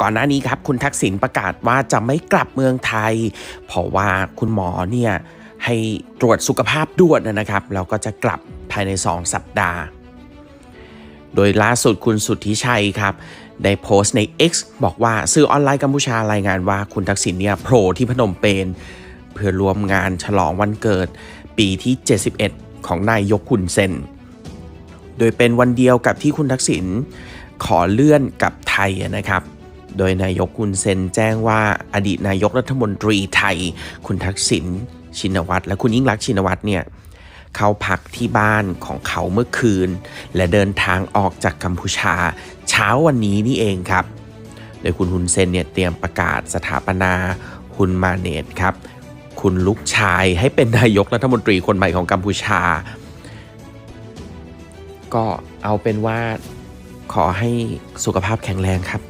ก่อนหน้านี้ครับคุณทักษิณประกาศว่าจะไม่กลับเมืองไทย เพราะว่าคุณหมอเนี่ยให้ตรวจสุขภาพด่วนนะครับแล้วก็จะกลับภายใน 2 สัปดาห์ โดยล่าสุดคุณสุทธิชัยครับได้โพสต์ใน X บอกว่าสื่อออนไลน์กัมพูชารายงานว่าคุณทักษิณเนี่ยโผล่ที่พนมเปญเพื่อรวมงานฉลองวันเกิดปีที่ 71 ของนายยกคุณเซน โดยเป็นวันเดียวกับที่คุณทักษิณขอเลื่อนกับไทยนะครับ โดยนายกคุณเซนแจ้งว่าอดีตนายกรัฐมนตรีไทย คุณทักษิณชินวัตรและคุณยิ่งรักชินวัตรเนี่ยเขาพักที่บ้านของเขาเมื่อคืน และเดินทางออกจากกัมพูชา เช้าวันนี้นี่เองครับ โดยคุณฮุนเซนเนี่ยเตรียมประกาศสถาปนาฮุนมาเนตครับ คุณลูกชายให้เป็นนายกรัฐมนตรีคนใหม่ของกัมพูชา ก็เอาเป็นว่าขอให้สุขภาพแข็งแรงครับ